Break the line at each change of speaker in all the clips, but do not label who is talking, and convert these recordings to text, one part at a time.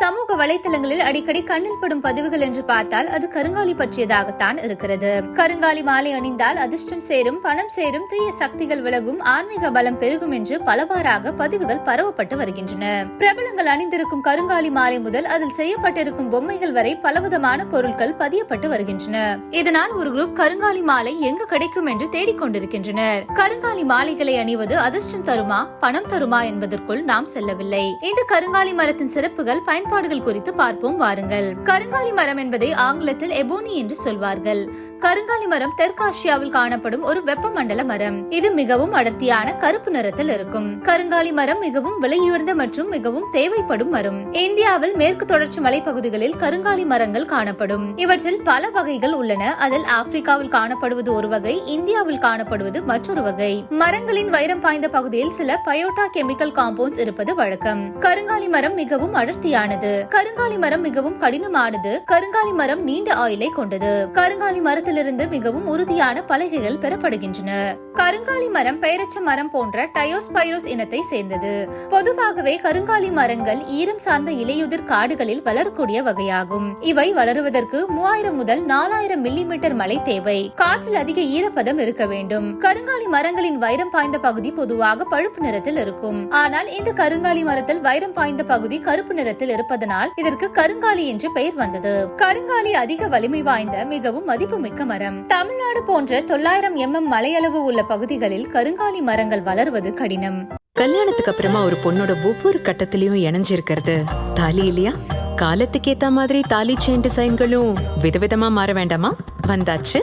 சமூக வலைத்தளங்களில் அடிக்கடி கண்ணில் படும் பதிவுகள் என்று பார்த்தால் அது கருங்காலி பற்றியதாகத்தான் இருக்கிறது. கருங்காலி மாலை அணிந்தால் அதிர்ஷ்டம் சேரும் பணம் சேரும் தீய சக்திகள் விலகும் ஆன்மீக பலம் பெருகும் என்று பலவாறாக பதிவுகள் பரவப்பட்டு வருகின்றன. பிரபலங்கள் அணிந்திருக்கும் கருங்காலி மாலை முதல் அதில் செய்யப்பட்டிருக்கும் பொம்மைகள் வரை பலவிதமான பொருட்கள் பதியப்பட்டு வருகின்றன. இதனால் ஒரு குரூப் கருங்காலி மாலை எங்கு கிடைக்கும் என்று தேடிக்கொண்டிருக்கின்றனர் கருங்காலி மாலைகளை அணிவது அதிர்ஷ்டம் தருமா பணம் தருமா என்பதற்குள் நாம் செல்லவில்லை. இந்த கருங்காலி மரத்தின் சிறப்புகள் பயன்பாடுகள் குறித்து பார்ப்போம் வாருங்கள். கருங்காலி மரம் என்பதை ஆங்கிலத்தில் எபோனி என்று சொல்வார்கள். கருங்காலி மரம் தெற்காசியாவில் காணப்படும் ஒரு வெப்பமண்டல மரம். இது மிகவும் அடர்த்தியான கருப்பு நிறத்தில் இருக்கும். கருங்காலி மரம் மிகவும் விலையுயர்ந்த மற்றும் மிகவும் தேவைப்படும் மரம். இந்தியாவில் மேற்கு தொடர்ச்சி மலைப்பகுதிகளில் கருங்காலி மரங்கள் காணப்படும். இவற்றில் பல வகைகள் உள்ளன. அதில் ஆப்பிரிக்காவில் காணப்படுவது ஒரு வகை இந்தியாவில் காணப்படுவது மற்றொரு வகை. மரங்களின் வைரம் பாய்ந்த பகுதியில் சில பயோட்டா கெமிக்கல் காம்பவுண்ட்ஸ் இருப்பது வழக்கம். கருங்காலி மரம் மிகவும் அடர்த்தியானது. கருங்காலி மரம் மிகவும் கடினமானது. கருங்காலி மரம் நீண்ட ஆயுளை கொண்டது. கருங்காலி மரத்திலிருந்து மிகவும் உறுதியான பலகைகள் பெறப்படுகின்றன. கருங்காலி மரம் பெயரச்ச மரம் போன்ற டயோஸ்பைரோஸ் இனத்தை சேர்ந்தது. பொதுவாகவே கருங்காலி மரங்கள் ஈரம் சார்ந்த இலையுதிர் காடுகளில் வளரக்கூடிய வகையாகும். இவை வளருவதற்கு மூவாயிரம் முதல் நாலாயிரம் மில்லிமீட்டர் மழை தேவை. காற்றில் அதிக ஈரப்பதம் இருக்க வேண்டும். கருங்காலி மரங்களின் வைரம் பாய்ந்த பகுதி பொதுவாக பழுப்பு நிறத்தில் இருக்கும். ஆனால் இந்த கருங்காலி மரத்தில் வைரம் பாய்ந்த பகுதி கருப்பு நிறத்தில் இருப்பதனால் இதற்கு கருங்காலி என்று பெயர் வந்தது. கருங்காலி அதிக வலிமை வாய்ந்த மிகவும் மதிப்புமிக்க மரம். தமிழ்நாடு போன்ற தொள்ளாயிரம் எம்எம் மலையளவு உள்ள பகுதிகளில் கருங்காலி மரங்கள் வளர்வது கடினம்.
கல்யாணத்துக்கு அப்புறமா ஒரு பொண்ணோட ஒவ்வொரு கட்டத்திலயும் இணைஞ்சிருக்கிறது. தாலி இல்லையா? காலத்துக்கு ஏத்த மாதிரி தாலி செயின் டிசைன்களும் விதவிதமா மாற வேண்டாமா? வந்தாச்சு.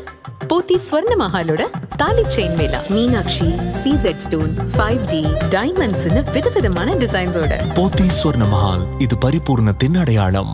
போத்தி ஸ்வர்ண மஹாலோட தாலி செயின் மேலா மீனாட்சி சீசெட் ஸ்டோன் ஃபைவ் டி டைமண்ட்ஸ்னு விதவிதமான டிசைன்ஸோட
போத்தி ஸ்வர்ண மஹால் இது பரிபூர்ணத்தின் அடையாளம்